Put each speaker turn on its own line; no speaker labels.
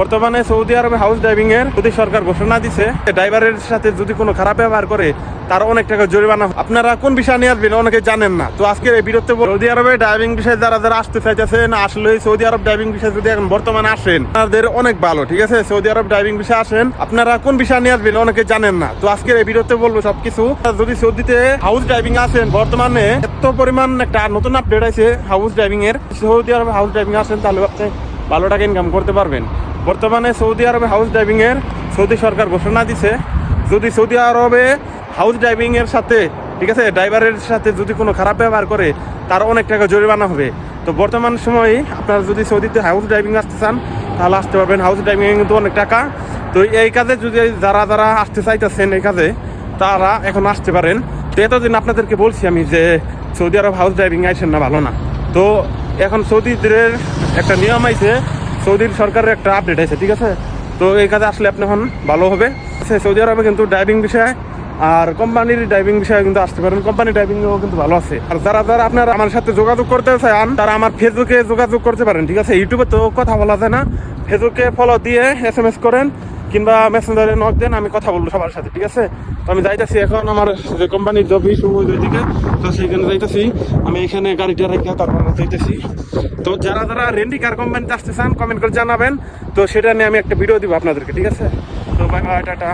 বর্তমানে সৌদি আরবে house driving এর যদি সরকার ঘোষণা দিছে ড্রাইভারের সাথে যদি কোনো খারাপ ব্যবহার করে, তার অনেক টাকা জরিমানা আপনারা কোন বিষয় নিয়ে আসবেন? অনেকে জানেন না। তো আজকে এই বিরতে সৌদি আরবে ড্রাইভিং বিষয়ে যারা যারা আসতে চাইতেছেন আসলে সৌদি আরব ড্রাইভিং বিষয়ে যদি এখন বর্তমানে আসেন আপনাদের অনেক ভালো, ঠিক আছে? সৌদি আরব ড্রাইভিং বিষয়ে আসেন, আপনারা কোন বিষয় নিয়ে আসবেন? অনেকে জানেন না। তো আজকে এই বিরতে বলব সবকিছু। যদি সৌদিতে হাউস ড্রাইভিং আসেন, বর্তমানে এত পরিমাণ একটা নতুন আপডেট আছে হাউস ড্রাইভিং এর। সৌদি আরবে হাউস ড্রাইভিং আসেন, তাহলে আপনি ভালো টাকা ইনকাম করতে পারবেন। বর্তমানে সৌদি আরবে হাউস ড্রাইভিং এর সৌদি সরকার ঘোষণা দিছে, যদি সৌদি আরবে হাউস ড্রাইভিং এর সাথে, ঠিক আছে ড্রাইভারের সাথে যদি কোনো খারাপ ব্যবহার করে, তার অনেক টাকা জরিমানা হবে। তো বর্তমান সময়ে আপনারা যদি সৌদিতে হাউস ড্রাইভিং আসতে চান, তাহলে আসতে পারবেন। হাউস ড্রাইভিং কিন্তু অনেক টাকা। তো এই কাজে যদি যারা যারা আসতে চাইতেছেন এই কাজে, তারা এখন আসতে পারেন। তো এতদিন আপনাদেরকে বলছি আমি যে সৌদি আরব হাউস ড্রাইভিং আইসেন না, ভালো না। তো এখন সৌদিদের একটা নিয়ম আইছে সৌদির সরকারের একটা আপডেট আছে, ঠিক আছে? তো এই কাজে আসলে আপনি এখন ভালো হবে। সৌদি আরবে কিন্তু ড্রাইভিং বিষয়ে, আর কোম্পানির ড্রাইভিং বিষয়ে কিন্তু আসতে পারেন। কোম্পানি ড্রাইভিং কিন্তু ভালো আছে। আর যারা যারা আপনারা আমার সাথে যোগাযোগ করতে চান, তারা আমার ফেসবুকে যোগাযোগ করতে পারেন, ঠিক আছে? ইউটিউবে তো কথা বলা যায় না। ফেসবুকে ফলো দিয়ে এস এম এস করেন কিংবা মেসেঞ্জারে নক দেন, আমি কথা বলব সবার সাথে, ঠিক আছে? তো আমি যাইতেছি এখন আমার যে কোম্পানির জব ইস্যু তো সেইখানে যাইতেছি। আমি এখানে গাড়িটা রেখে তারপর যাইতেছি। তো যারা যারা রেন্ডি কার কোম্পানিতে আসতে চান কমেন্ট করে জানাবেন। তো সেটা নিয়ে আমি একটা ভিডিও দিব আপনাদেরকে, ঠিক আছে? তো বাই বাই টাটা।